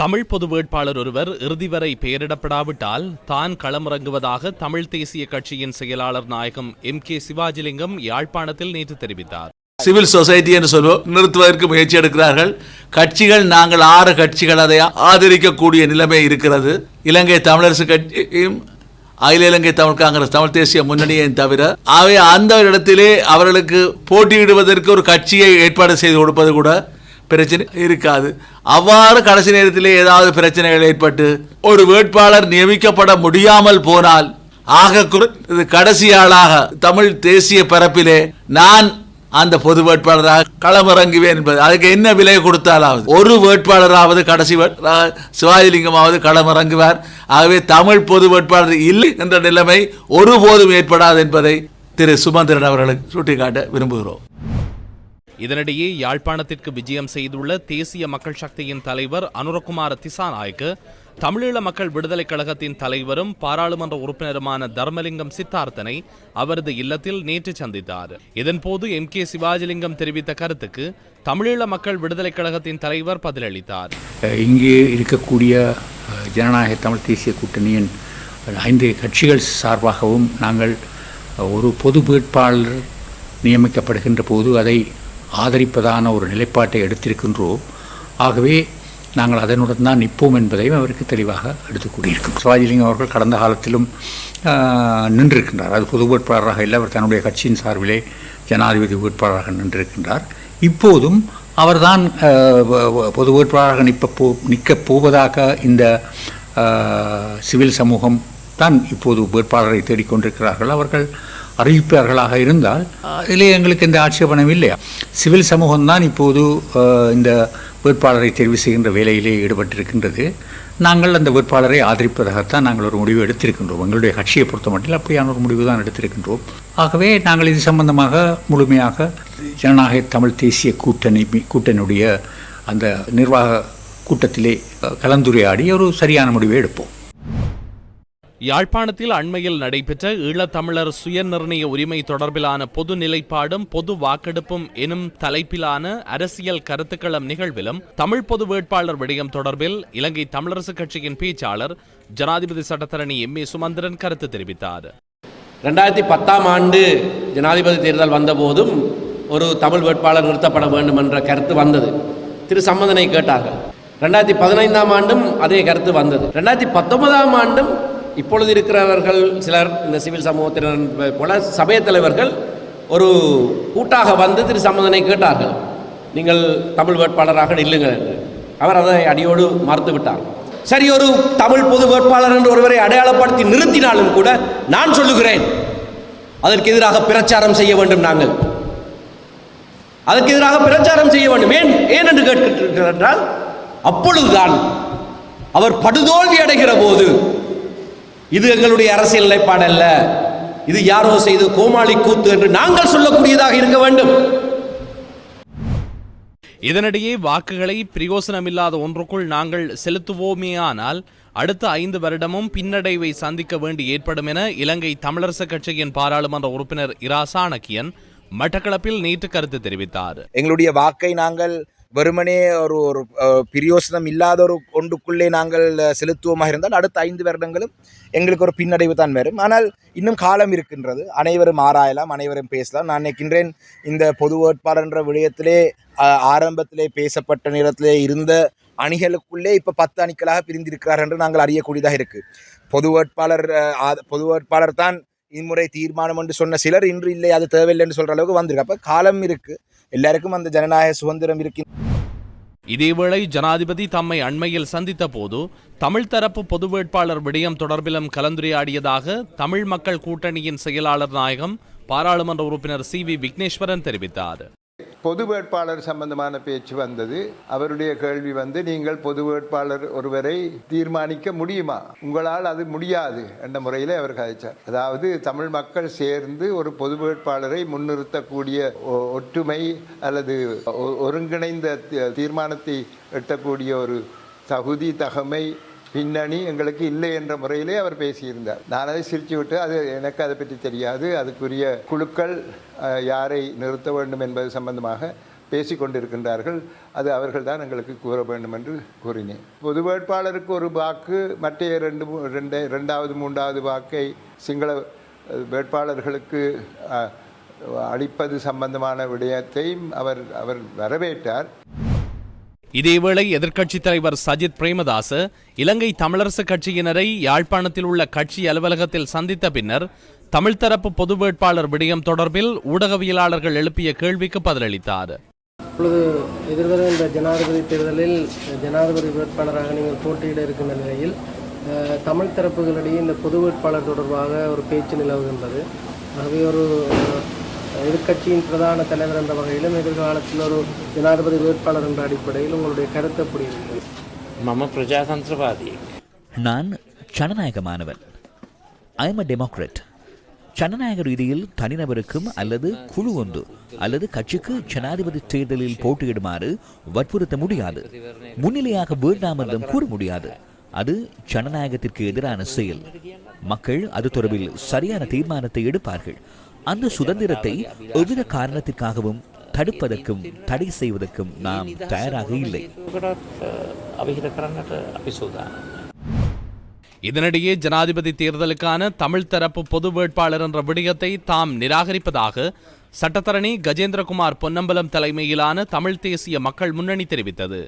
தமிழ் பொது வேட்பாளர் ஒருவர் இறுதி வரை பெயரிடப்படாவிட்டால் தான் களமிறங்குவதாக தமிழ் தேசிய கட்சியின் செயலாளர் நாயகம் எம் கே சிவாஜிலிங்கம் யாழ்ப்பாணத்தில் நேற்று தெரிவித்தார். சிவில் சொசைட்டி என்று சொல்வோம் நிறுத்துவதற்கு முயற்சி எடுக்கிறார்கள். கட்சிகள் நாங்கள் ஆறு கட்சிகள் அதை ஆதரிக்கக்கூடிய நிலைமை இருக்கிறது. இலங்கை தமிழரசு கட்சியும் அகில இலங்கை தமிழ் காங்கிரஸ் தமிழ் தேசிய முன்னணியையும் தவிர அவை அந்த இடத்திலே அவர்களுக்கு போட்டியிடுவதற்கு ஒரு கட்சியை ஏற்பாடு செய்து கொடுப்பது கூட பிரச்சனை இருக்காது. அவ்வாறு கடைசி நேரத்திலே ஏதாவது பிரச்சனைகள் ஏற்பட்டு ஒரு வேட்பாளர் நியமிக்கப்பட முடியாமல் போனால் ஆக குறைந்தது கடைசி ஆளாக தமிழ் தேசிய பரப்பிலே நான் அந்த பொது வேட்பாளராக களமிறங்குவேன் என்பது. அதுக்கு என்ன விலை கொடுத்தாலாவது? ஒரு வேட்பாளராவது கடைசி சிவாஜிலிங்கமாவது களமிறங்குவார். ஆகவே தமிழ் பொது வேட்பாளர் இல்லை என்ற நிலைமை ஒருபோதும் ஏற்படாது என்பதை திரு சுமந்திரன் அவர்களுக்கு சுட்டிக்காட்ட விரும்புகிறோம். இதனிடையே யாழ்ப்பாணத்திற்கு விஜயம் செய்துள்ள தேசிய மக்கள் சக்தியின் தலைவர் அனுரகுமார திசாநாயக்கு தமிழீழ மக்கள் விடுதலைக் கழகத்தின் தலைவரும் பாராளுமன்ற உறுப்பினருமான தர்மலிங்கம் சித்தார்த்தனை அவரது இல்லத்தில் நேற்று சந்தித்தார். இதன்போது எம். கே. சிவாஜிலிங்கம் தெரிவித்த கருத்துக்கு தமிழீழ மக்கள் விடுதலைக் கழகத்தின் தலைவர் பதிலளித்தார். இங்கே இருக்கக்கூடிய ஜனநாயக தமிழ் தேசிய கூட்டணியின் ஐந்து கட்சிகள் சார்பாகவும் நாங்கள் ஒரு பொது வேட்பாளர் நியமிக்கப்படுகின்ற போது அதை ஆதரிப்பதான ஒரு நிலைப்பாட்டை எடுத்திருக்கின்றோம் ஆகவே நாங்கள் அதனுடன் தான் நிற்போம் என்பதையும் அவருக்கு தெளிவாக எடுத்துக் கூறியிருக்கிறோம். சிவாஜிலிங்கம் அவர்கள் கடந்த காலத்திலும் நின்றிருக்கின்றார். அது பொது வேட்பாளராக இல்லை அவர் தன்னுடைய கட்சியின் சார்பிலே ஜனாதிபதி வேட்பாளராக நின்றிருக்கின்றார். இப்போதும் அவர்தான் பொது வேட்பாளராக நிற்ப போ நிற்கப் போவதாக இந்த சிவில் சமூகம் தான் இப்போது வேட்பாளரை தேடிக்கொண்டிருக்கிறார்கள். அவர்கள் அறிவிப்பார்களாக இருந்தால் அதிலே எங்களுக்கு எந்த ஆட்சேபனம் இல்லையா? சிவில் சமூகம்தான் இப்போது இந்த வேட்பாளரை தெரிவு செய்கின்ற வேலையிலே ஈடுபட்டிருக்கின்றது. நாங்கள் அந்த வேட்பாளரை ஆதரிப்பதாகத்தான் நாங்கள் ஒரு முடிவு எடுத்திருக்கின்றோம். எங்களுடைய கட்சியை பொறுத்த மட்டில் அப்படியான ஒரு முடிவு தான் எடுத்திருக்கின்றோம். ஆகவே நாங்கள் இது சம்பந்தமாக முழுமையாக ஜனநாயக தமிழ் தேசிய கூட்டணி கூட்டணியுடைய அந்த நிர்வாக கூட்டத்திலே கலந்துரையாடி ஒரு சரியான முடிவை எடுப்போம். யாழ்ப்பாணத்தில் அண்மையில் நடைபெற்ற ஈழத்தமிழர் சுயநிர்ணய உரிமை தொடர்பிலான பொது நிலைப்பாடும் பொது வாக்கெடுப்பும் எனும் தலைப்பிலான அரசியல் கருத்துக்களம் நிகழ்விலும் தமிழ் பொது வேட்பாளர் விடயம் தொடர்பில் இலங்கை தமிழரசுக் கட்சியின் பேச்சாளர் ஜனாதிபதி சட்டத்தரணி எம். ஏ. சுமந்திரன் கருத்து தெரிவித்தார். ரெண்டாயிரத்தி பத்தாம் ஆண்டு ஜனாதிபதி தேர்தல் வந்தபோதும் ஒரு தமிழ் வேட்பாளர் நிறுத்தப்பட வேண்டும் என்ற கருத்து வந்தது. திரு. சம்பந்தனை கேட்டார்கள். ரெண்டாயிரத்தி பதினைந்தாம் ஆண்டும் அதே கருத்து வந்தது. ரெண்டாயிரத்தி பத்தொன்பதாம் ஆண்டும் இப்பொழுது இருக்கிறவர்கள் சிலர் இந்த சிவில் சமூகத்தினர் போல சபையத் தலைவர்கள் ஒரு கூட்டாக வந்து திரு சம்பந்தனை கேட்டார்கள். நீங்கள் தமிழ் வேட்பாளராக நில்லுங்கள் என்று. அவர் அதை அடியோடு மறுத்து விட்டார். சரி ஒரு தமிழ் பொது வேட்பாளர் என்று ஒருவரை அடையாளப்படுத்தி நிறுத்தினாலும் கூட நான் சொல்லுகிறேன். அதற்கு எதிராக பிரச்சாரம் செய்ய வேண்டும் நாங்கள். அதற்கு எதிராக பிரச்சாரம் செய்ய வேண்டும். ஏன் ஏன் என்று கேட்கிறார் என்றால் அப்பொழுதுதான் அவர் படுதோல்வி அடைகிற போது இது எங்களுடைய அரசியல் நிலைப்பாடு அல்ல. இது யாரோ செய்து கோமாளி கூத்து என்று நாங்கள் சொல்லக்கூடியதாக இருக்க வேண்டும். இதனிடையே வாக்குகளை பிரயோசனமில்லாத ஒன்றுக்குள் நாங்கள் செலுத்துவோமேயானால் அடுத்த ஐந்து வருடமும் பின்னடைவை சந்திக்க வேண்டி ஏற்படும் என இலங்கை தமிழரசுக் கட்சியின் பாராளுமன்ற உறுப்பினர் இரா சாணக்கியன் மட்டக்களப்பில் நேற்று கருத்து தெரிவித்தார். எங்களுடைய வாக்கை நாங்கள் வெறுமனே ஒரு ஒரு அஹ், பிரயோசனம் இல்லாத ஒரு ஒன்றுக்குள்ளே நாங்கள் செலுத்துவோமாக இருந்தால் அடுத்த ஐந்து வருடங்களும் எங்களுக்கு ஒரு பின்னடைவு தான் வரும். ஆனால் இன்னும் காலம் இருக்கின்றது. அனைவரும் ஆராயலாம் அனைவரும் பேசலாம். நான் நினைக்கின்றேன் இந்த பொது வேட்பாளர் என்ற விடயத்திலே ஆரம்பத்திலே பேசப்பட்ட நேரத்திலே இருந்த அணிகளுக்குள்ளே இப்போ பத்து அணிகளாக பிரிந்திருக்கிறார் என்று நாங்கள் அறியக்கூடியதாக இருக்குது பொது வேட்பாளர் பொது வேட்பாளர் தான் இம்முறை தீர்மானம் என்று சொன்ன சிலர் இன்று இல்லை அது தேவையில்லை என்று சொல்கிற அளவுக்கு வந்திருக்கு. அப்போ காலம் இருக்குது எல்லாருக்கும் அந்த ஜனநாயக சுதந்திரம் இருக்கின்ற இதேவேளை ஜனாதிபதி தம்மை அண்மையில் சந்தித்த போது தமிழ் தரப்பு பொது வேட்பாளர் விடயம் தொடர்பிலும் கலந்துரையாடியதாக தமிழ் மக்கள் கூட்டணியின் செயலாளர் நாயகம் பாராளுமன்ற உறுப்பினர் சி வி விக்னேஸ்வரன் தெரிவித்தார். பொது வேட்பாளர் சம்பந்தமான பேச்சு வந்தது. அவருடைய கேள்வி வந்து நீங்கள் பொது வேட்பாளர் ஒருவரை தீர்மானிக்க முடியுமா? உங்களால் அது முடியாது என்ற முறையில் அவர் கதைச்சார். அதாவது தமிழ் மக்கள் சேர்ந்து ஒரு பொது வேட்பாளரை முன்னிறுத்தக்கூடிய ஒ- ஒற்றுமை அல்லது ஒருங்கிணைந்த தீர்மானத்தை எட்டக்கூடிய ஒரு தகுதி தகமை பின்னணி எங்களுக்கு இல்லை என்ற முறையிலே அவர் பேசியிருந்தார். நான் அதை சிரிச்சு விட்டு அது எனக்கு அதை பற்றி தெரியாது. அதுக்குரிய குழுக்கள் யாரை நிறுத்த வேண்டும் என்பது சம்பந்தமாக பேசி கொண்டிருக்கின்றார்கள். அது அவர்கள்தான் எங்களுக்கு கூற வேண்டும் என்று கூறினேன். பொது வேட்பாளருக்கு ஒரு வாக்கு மற்ற ரெண்டு ரெண்டு ரெண்டாவது மூன்றாவது வாக்கை சிங்கள வேட்பாளர்களுக்கு அளிப்பது சம்பந்தமான விடயத்தையும் அவர் அவர் வரவேற்றார். இதேவேளை எதிர்க்கட்சித் தலைவர் சஜித் பிரேமதாச இலங்கை தமிழரசு கட்சியினரை யாழ்ப்பாணத்தில் உள்ள கட்சி அலுவலகத்தில் சந்தித்த பின்னர் தமிழ் தரப்பு பொது வேட்பாளர் விடயம் தொடர்பில் ஊடகவியலாளர்கள் எழுப்பிய கேள்விக்கு பதிலளித்தார். இப்பொழுது இந்த ஜனாதிபதி தேர்தலில் ஜனாதிபதி வேட்பாளராக நீங்கள் போட்டியிட இருக்கின்ற நிலையில் தமிழ் தரப்புகளிடையே இந்த பொது வேட்பாளர் தொடர்பாக ஒரு பேச்சு நிலவுகின்றது. ஆகவே ஒரு எதிர்கட்சியின் பிரதான தலைவர் என்ற வகையிலும் எதிர்காலத்தில் ஒரு ஜனாதிபதி வேட்பாளர் என்ற அடிப்படையில் உங்களுடைய கருத்தை எப்படி இருக்கிறது மம பிரஜாதந்திரவாதி. நான் ஜனநாயகமானவன். ஐ எம் அ டெமோக்ரட் ஜனநாயக ரீதியில் தனிநபருக்கும் அல்லது குழு ஒன்று அல்லது கட்சிக்கு ஜனாதிபதி தேர்தலில் போட்டியிடுமாறு வற்புறுத்த முடியாது. முன்னிலையாக வேண்டாம் என்றும் கூற முடியாது. அது ஜனநாயகத்திற்கு எதிரான செயல். மக்கள் அது தொடர்பில் சரியான தீர்மானத்தை எடுப்பார்கள். அந்த சுதந்திரத்தை எவ்வித காரணத்திற்காகவும் தடுப்பதற்கும் தடை செய்வதற்கும் நாம் தயாராக இல்லை. இதனிடையே ஜனாதிபதி தேர்தலுக்கான தமிழ் தரப்பு பொது வேட்பாளர் என்ற விடயத்தை தாம் நிராகரிப்பதாக சட்டத்தரணி கஜேந்திரகுமார் பொன்னம்பலம் தலைமையிலான தமிழ் தேசிய மக்கள் முன்னணி தெரிவித்தது.